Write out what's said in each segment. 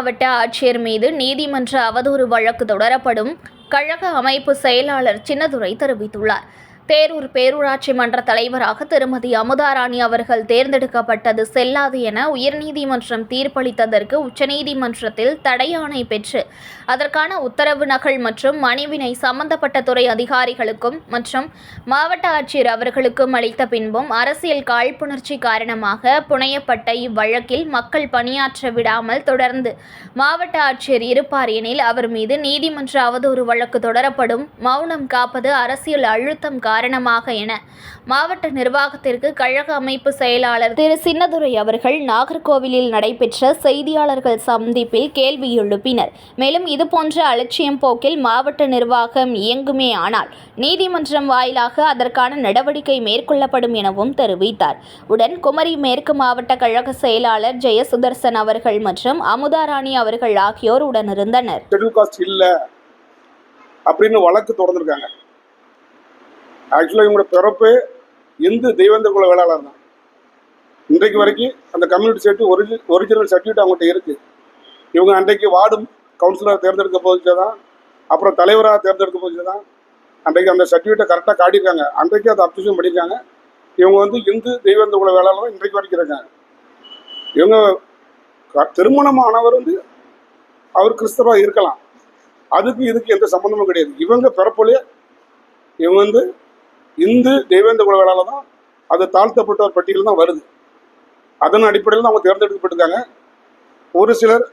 மாவட்ட ஆட்சியர் மீது நீதிமன்ற அவதூறு வழக்கு தொடரப்படும். கழக அமைப்பு செயலாளர் சின்னதுரை தெரிவித்துள்ளார். தேரூர் பேரூராட்சி மன்ற தலைவராக திருமதி அமுதாராணி அவர்கள் தேர்ந்தெடுக்கப்பட்டது செல்லாது என உயர்நீதிமன்றம் தீர்ப்பளித்ததற்கு உச்சநீதிமன்றத்தில் தடையாணை பெற்று அதற்கான உத்தரவு நகல் மற்றும் மனுவினை சம்பந்தப்பட்ட துறை அதிகாரிகளுக்கும் மற்றும் மாவட்ட ஆட்சியர் அவர்களுக்கும் அளித்த பின்பும் அரசியல் காழ்ப்புணர்ச்சி காரணமாக புனையப்பட்ட இவ்வழக்கில் மக்கள் பணியாற்ற விடாமல் தொடர்ந்து மாவட்ட ஆட்சியர் இருப்பார் எனில் அவர் மீது நீதிமன்ற அவதூறு வழக்கு தொடரப்படும். மௌனம் காப்பது அரசியல் அழுத்தம் காரணமாக என மாவட்ட நிர்வாகத்திற்கு கழக அமைப்பு செயலாளர் திரு சின்னதுரை அவர்கள் நாகர்கோவிலில் நடைபெற்ற செய்தியாளர்கள் சந்திப்பில் கேள்வி எழுப்பினர். மேலும் இதுபோன்ற அலட்சியம் போக்கில் மாவட்ட நிர்வாகம் இயங்குமே ஆனால் நீதிமன்றம் வாயிலாக அதற்கான நடவடிக்கை மேற்கொள்ளப்படும் எனவும் தெரிவித்தார். உடன் குமரி மேற்கு மாவட்ட கழக செயலாளர் ஜெயசுதர்சன் அவர்கள் மற்றும் அமுதாராணி அவர்கள் ஆகியோர் உடனிருந்தனர். அப்படின்னு வழக்கு தொடர்ந்திருக்காங்க. ஆக்சுவலாக இவங்களோட பிறப்பு இந்து தெய்வந்த குல வேளாளர் தான். இன்றைக்கு வரைக்கும் அந்த கம்யூனிட்டி சர்டிஃபிகேட் ஒரிஜி ஒரிஜினல் சர்டிஃபிகேட் அவங்கள்ட்ட இருக்குது இவங்க அன்றைக்கு வார்டு கவுன்சிலர் தேர்ந்தெடுக்க போச்சு தான் அப்புறம் தலைவராக தேர்ந்தெடுக்க போச்சு தான் அன்றைக்கு அந்த சர்டிஃபிகேட்டை கரெக்டாக காட்டியிருக்காங்க. அன்றைக்கு அதை அப்ளிகேஷன் பண்ணியிருக்காங்க. இவங்க வந்து இந்து தெய்வந்த குல வேளாளர் இன்றைக்கு வரைக்கும் இருக்காங்க. இவங்க திருமணமானவர் வந்து அவர் கிறிஸ்தவா இருக்கலாம். அதுக்கு இதுக்கு எந்த சம்மந்தமும் கிடையாது. இவங்க பிறப்புலேயே இவங்க வந்து இந்து தெய்வேந்திர குலவேளால தான் அது தாழ்த்தப்பட்டவர் பட்டியல் தான் வருது. அதன் அடிப்படையில் தான் அவங்க தேர்ந்தெடுக்கப்பட்டிருக்காங்க. ஒரு சிலர்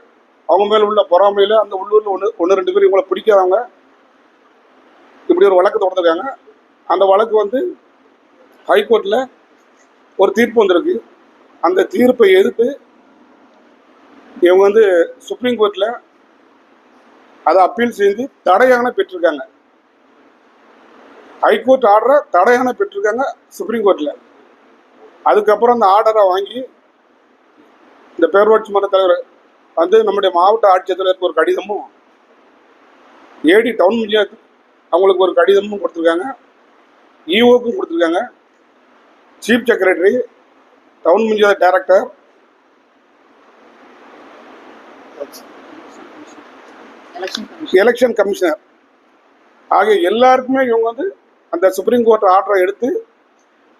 அவங்க மேல் உள்ள பொறாமையில் அந்த உள்ளூர்ல ஒன்று ஒன்று ரெண்டு பேர் இவங்களை பிடிக்காதவங்க. இப்படி ஒரு வழக்கு தொடர்ந்துருக்காங்க. அந்த வழக்கு வந்து ஹைகோர்ட்டில் ஒரு தீர்ப்பு வந்திருக்கு. அந்த தீர்ப்பை எதிர்த்து இவங்க வந்து சுப்ரீம் கோர்ட்டில் அதை அப்பீல் செய்து தடையான பெற்றிருக்காங்க. ஹைகோர்ட் ஆர்டரை தடையான பெற்றிருக்காங்க சுப்ரீம் கோர்ட்டில் அதுக்கப்புறம் அந்த ஆர்டரை வாங்கி இந்த பேரூராட்சி மன்ற தலைவர் வந்து நம்முடைய மாவட்ட ஆட்சித்தலைவருக்கு ஒரு கடிதமும் ஏடி டவுன் பஞ்சாயத்து அவங்களுக்கு ஒரு கடிதமும் கொடுத்துருக்காங்க. இஓக்கும் கொடுத்துருக்காங்க. Chief secretary town panchayat director election commissioner ஆகிய எல்லாருக்குமே இவங்க வந்து அந்த சுப்ரீம் கோர்ட் ஆர்டரை எடுத்து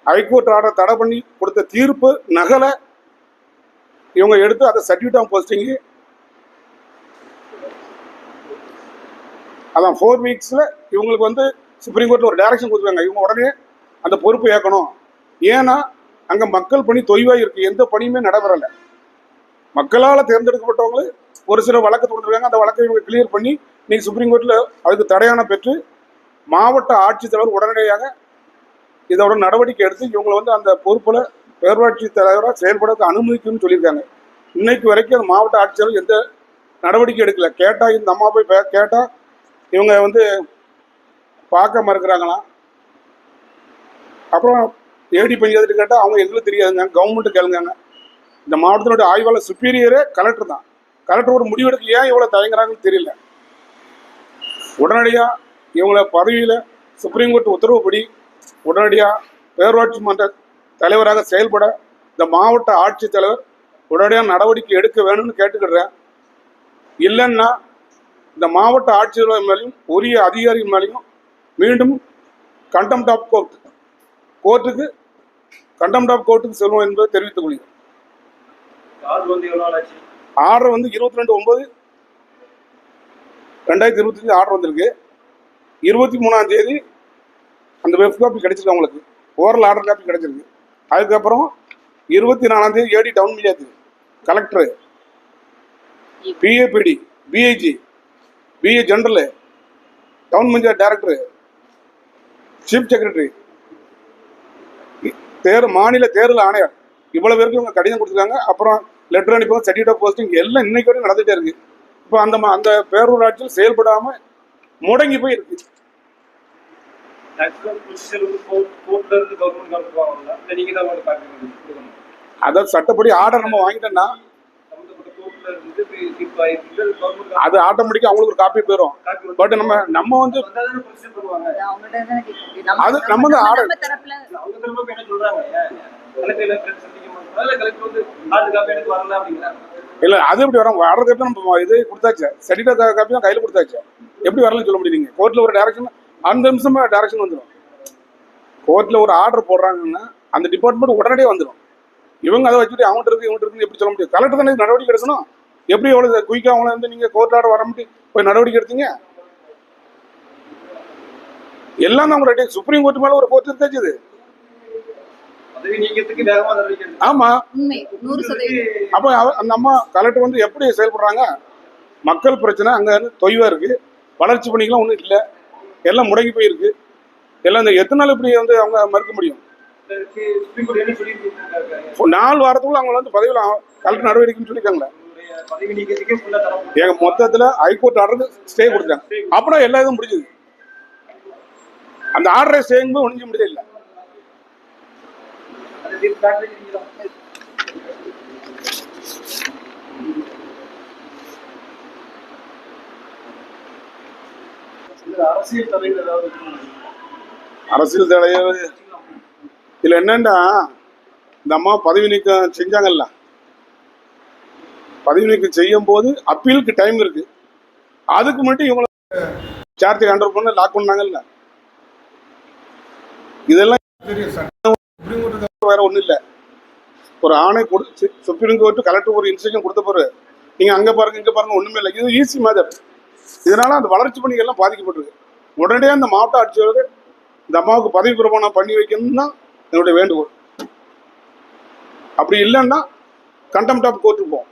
ஹைகோர்ட் ஆர்டரை தடை பண்ணி கொடுத்த தீர்ப்பு நகலை. இவங்க எடுத்து அதை சர்டிஃபிகேட் ஆஃப் போஸ்டிங்கு அதான் ஃபோர் வீக்ஸில் இவங்களுக்கு வந்து சுப்ரீம் கோர்ட்டில் ஒரு டைரக்ஷன் கொடுத்துருக்காங்க. இவங்க உடனே அந்த பொறுப்பு ஏற்கணும். ஏன்னா அங்கே மக்கள் பணி தொய்வாக இருக்குது எந்த பணியுமே நடைபெறலை. மக்களால் தேர்ந்தெடுக்கப்பட்டவங்க ஒரு சில வழக்கு தொடர்ந்துருக்காங்க அந்த வழக்கை இவங்க கிளியர் பண்ணி நீங்கள் சுப்ரீம் கோர்ட்டில் அதுக்கு தடையான பெற்று மாவட்ட ஆட்சித்தலைவர் உடனடியாக இதோட நடவடிக்கை எடுத்து இவங்களை வந்து அந்த பொறுப்பில் பேரூராட்சி தலைவராக செயல்பட அனுமதிக்கும்னு சொல்லியிருக்காங்க. இன்னைக்கு வரைக்கும் அந்த மாவட்ட ஆட்சித்தலைவர் எந்த நடவடிக்கை எடுக்கல. கேட்டால் இந்த அம்மா போய் கேட்டால் இவங்க வந்து பார்க்க மறுக்கிறாங்களாம் அப்புறம் ஏடி பஞ்சாயத்து கேட்டால் அவங்க எங்களுக்கு தெரியாதுங்க. கவர்மெண்ட்டு கேளுங்க இந்த மாவட்டத்தினுடைய ஆய்வாளர் சுப்பீரியரே கலெக்டர் தான். கலெக்டர் ஒரு முடிவெடுக்க ஏன் இவ்வளோ தயங்குறாங்கன்னு தெரியல. உடனடியாக இவங்கள பதவியில் சுப்ரீம் கோர்ட் உத்தரவுப்படி உடனடியாக பேரூராட்சி மன்ற தலைவராக செயல்பட இந்த மாவட்ட ஆட்சித்தலைவர் உடனடியாக நடவடிக்கை எடுக்க வேணும்னு கேட்டுக்கிடுறேன் இல்லைன்னா இந்த மாவட்ட ஆட்சித்தலைவர் மேலேயும் உரிய அதிகாரி மேலேயும் மீண்டும் கண்டெம்ட் ஆஃப் கோர்ட் கோர்ட்டுக்கு கண்டெம்ட் ஆஃப் கோர்ட்டுக்கு செல்வோம் என்பதை தெரிவித்துக் கொள்கிறேன். ஆர்டர் வந்து ஆர்டர் வந்து இருபத்தி ரெண்டு ஒன்பது ரெண்டாயிரத்தி இருபத்தஞ்சு ஆர்டர் வந்திருக்கு. இருபத்தி மூணாம் தேதி அந்த வெப் காப்பி கிடைச்சிருக்கு அவங்களுக்கு. ஓரல் ஆர்டர் காப்பி கிடைச்சிருக்கு. அதுக்கப்புறம் இருபத்தி நாலாம் தேதி ஏடி டவுன் பஞ்சாயத்து கலெக்டர் பிஏபிடி BIG PA general town panchayat director chief secretary தேர் மாநில தேர்தல் ஆணையர். இவ்வளோ பேருக்கு இவங்க கடிதம் கொடுத்துருக்காங்க. அப்புறம் லெட்டர் அனுப்பி சர்டிஃபிகேட் போஸ்டிங் எல்லாம் இன்னைக்கு வரைக்கும் நடந்துகிட்டே இருக்கு. இப்போ அந்த அந்த பேரூராட்சியில் செயல்படாமல் முடங்கி போய் இருக்கு அதாவது சட்டப்படி ஆர்டர் நம்ம வாங்கிட்டோம்னா அது ஆட்டோமேட்டிக்காக அவங்களுக்கு ஒரு காப்பி போயிடும் பட் நம்ம நம்ம வந்து அது நம்ம வந்து ஆர்டர் அவங்க திரும்ப என்ன சொல்றாங்க கலெக்டர் எல்லாம் ஃப்ரெண்ட்ஸ் சந்திக்க மாட்டாங்க கலெக்டர் வந்து ஆர்டர் காப்பி எடுத்து வரல அப்படிங்கிறாங்க இல்ல அது எப்படி வரும் ஆர்டர் காப்பி நம்ம இது கொடுத்தாச்சு சர்டிஃபிகேட் காப்பி தான் கையில் கொடுத்தாச்சு எப்படி வரலன்னு சொல்ல முடியுங்க கோர்ட்ல ஒரு டைரக்ஷன் அந்த நிமிஷமா டைரக்ஷன் வந்துடும் கோர்ட்ல ஒரு ஆர்டர் போடுறாங்கன்னா அந்த டிபார்ட்மெண்ட் உடனடியே வந்துடும் இவங்க அதை வச்சுட்டு அவங்கள்ட்ட இருக்கு இவங்கள்ட்ட இருக்குன்னு எப்படி சொல்ல முடியும்? கலெக்டர் தானே நடவடிக்கை எடுக்கணும்? எப்படி எவ்வளவு குயிக்கா அவங்கள வந்து நீங்க கோர்ட் ஆர்டர் வரமுட்டு போய் நடவடிக்கை எடுத்தீங்க? எல்லாம் தான் உங்களுடைய சுப்ரீம் கோர்ட் மேல ஒரு கோர்ட் இருக்காச்சு. ஆமா. அப்ப அந்த அம்மா கலெக்டர் வந்து எப்படி செயல்படுறாங்க? மக்கள் பிரச்சனை அங்க தொய்வா இருக்கு. வளர்ச்சி பணிகள்லாம் ஒன்றும் இல்லை. எல்லாம் முடங்கி போயிருக்கு. எல்லாம் இந்த எத்தனை நாள் இப்படி வந்து அவங்க மறுக்க முடியும்? நாலு வாரத்துக்குள்ள அவங்க வந்து பதவியில் கலெக்டர் நடவடிக்கைன்னு சொல்லியிருக்காங்களே. எங்கள் மொத்தத்தில் எங்க மொத்தத்துல ஹைகோர்ட் ஆர்டருக்கு ஸ்டே கொடுத்தாங்க அப்புறம் எல்லா இதுவும் முடிஞ்சது. அந்த ஆர்டரை ஸ்டேங்கும் ஒழிஞ்சு முடியல இல்லை. அரசியல் தலைவர் இதுல என்னன்னா இந்த அம்மா பதவி நீக்கம் செஞ்சாங்கல்ல. பதவி நீக்கம் செய்யும் போது அப்பீலுக்கு டைம் இருக்கு. அதுக்கு மட்டும் இவங்களை சார்ஜ் ஹண்ட்ரட் பண்ண லாக் பண்ணாங்கல்ல. இதெல்லாம் வேற ஒண்ணும் இல்ல. ஒரு ஆணை கொடுத்து சுப்ரீம் கோர்ட் கலெக்டர் ஒரு இன்ஸ்ட்ரக்ஷன் கொடுத்த பிறகு நீங்க அங்க பாருங்க இங்க பாருங்க ஒண்ணுமே இல்லை. இது ஈஸி மேதர் இதனால அந்த வளர்ச்சி பணிகள் எல்லாம் பாதிக்கப்பட்டிருக்கு. உடனே அந்த மாவட்ட ஆட்சியர்கள் இந்த அம்மாவுக்கு பதவி பிரமாணம் பண்ணி வைக்கணும்னு தான் என்னுடைய வேண்டுகோள். அப்படி இல்லைன்னா கண்டெம்ட் ஆஃப் கோர்ட்டுக்கு போவோம்.